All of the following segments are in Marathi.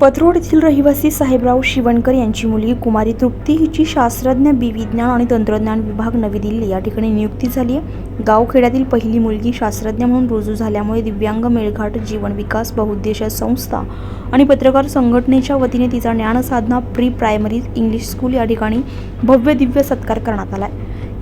पथरोड येथील रहिवासी साहेबराव शिवणकर यांची मुलगी कुमारी तृप्ती हिची शास्त्रज्ञ बी विज्ञान आणि तंत्रज्ञान विभाग नवी दिल्ली. या ठिकाणी नियुक्ती झाली आहे. गावखेड्यातील पहिली मुलगी शास्त्रज्ञ म्हणून रुजू झाल्यामुळे दिव्यांग मेळघाट जीवन विकास बहुउद्देशीय संस्था आणि पत्रकार संघटनेच्या वतीने तिचा Gyansadhana pre primary English school या ठिकाणी भव्य दिव्य सत्कार करण्यात आला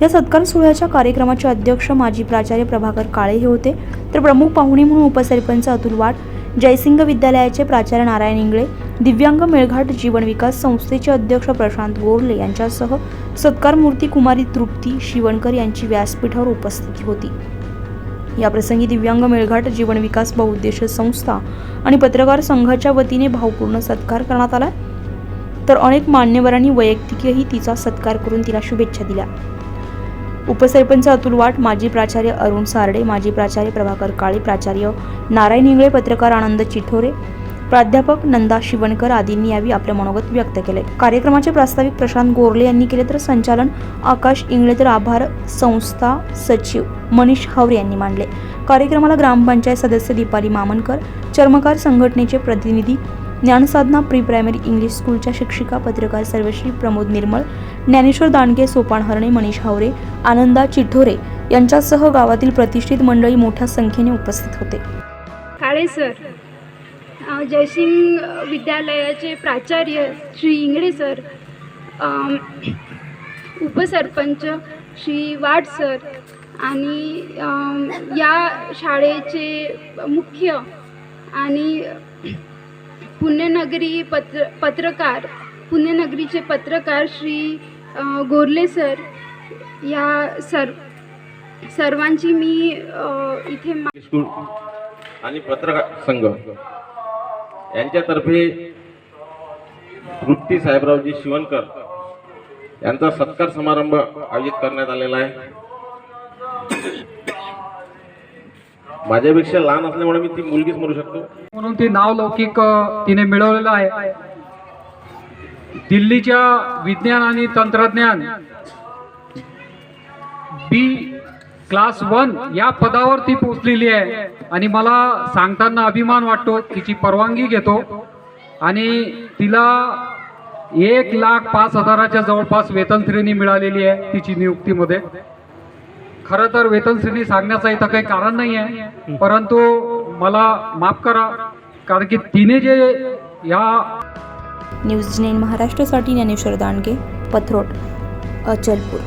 या सत्कार सोहळ्याच्या कार्यक्रमाचे अध्यक्ष माजी प्राचार्य प्रभाकर काळे हे होते. तर प्रमुख पाहुणे म्हणून उपसरपंच अतुल वाट जयसिंग विद्यालयाचे प्राचार्य नारायण इंगळे दिव्यांग मेळघाट जीवन विकास संस्थेचे अध्यक्ष प्रशांत गोरले यांच्यासह सत्कार मूर्ती कुमारी तृप्ती शिवणकर यांची व्यासपीठावर उपस्थिती होती. याप्रसंगी दिव्यांग मेळघाट जीवन विकास बहुउद्देश संस्था आणि पत्रकार संघाच्या वतीने भावपूर्ण सत्कार करण्यात आला. तर अनेक मान्यवरांनी वैयक्तिकही तिचा सत्कार करून तिला शुभेच्छा दिल्या. उपसरपंच अतुल वाट माजी प्राचार्य अरुण सारडे माजी प्राचार्य प्रभाकर काळे प्राचार्य नारायण इंगळे पत्रकार आनंद चिठोरे प्राध्यापक नंदा शिवणकर आदींनी यावेळी आपले मनोगत व्यक्त केले. कार्यक्रमाचे प्रास्ताविक प्रशांत गोरले यांनी केले तर संचालन आकाश इंगळे तर आभार संस्था सचिव मनीष हवरे यांनी मांडले. कार्यक्रमाला ग्रामपंचायत सदस्य दीपाली मामनकर चर्मकार संघटनेचे प्रतिनिधी ज्ञानसाधना प्री प्रायमरी इंग्लिश स्कूलच्या शिक्षिका पत्रकार सर्वश्री प्रमोद निर्मळ ज्ञानेश्वर दांडगे सोपान हरणे मनीष हावरे आनंदा चिठोरे यांच्यासह गावातील प्रतिष्ठित मंडळी मोठ्या संख्येने उपस्थित होते. काळे सर जयसिंग विद्यालयाचे प्राचार्य श्री इंगळे सर उपसरपंच श्री वाट सर आणि या शाळेचे मुख्य आणि पुण्यनगरी पत्र पत्रकार पुण्यनगरीचे पत्रकार श्री गोरले सर या सर सर्वांची मी इथे स्कूल आणि पत्रकार संघ यांच्यातर्फे तृप्ती साहेबरावजी शिवणकर यांचा सत्कार समारंभ आयोजित करण्यात आलेला आहे. माझ्यापेक्षा लहान असल्यामुळे मी ती मुलगीच म्हणू शकतो. म्हणून ते नाव लौकिक तिने मिळवलेलं आहे. दिल्लीच्या विज्ञान आणि तंत्रज्ञान बी क्लास वन या पदावर ती पोचलेली आहे. आणि मला सांगताना अभिमान वाटतो तिची परवानगी घेतो. आणि तिला एक लाख पाच हजाराच्या जवळपास वेतन श्रेणी मिळालेली आहे तिची नियुक्तीमध्ये. खरं तर वेतन श्रेणी सांगण्याचं इथं काही कारण नाही आहे परंतु मला माफ करा कारण की तिने जे या न्यूज नाईन महाराष्ट्रासाठी ज्ञानेश्वर दांडगे पथरोट अचलपूर.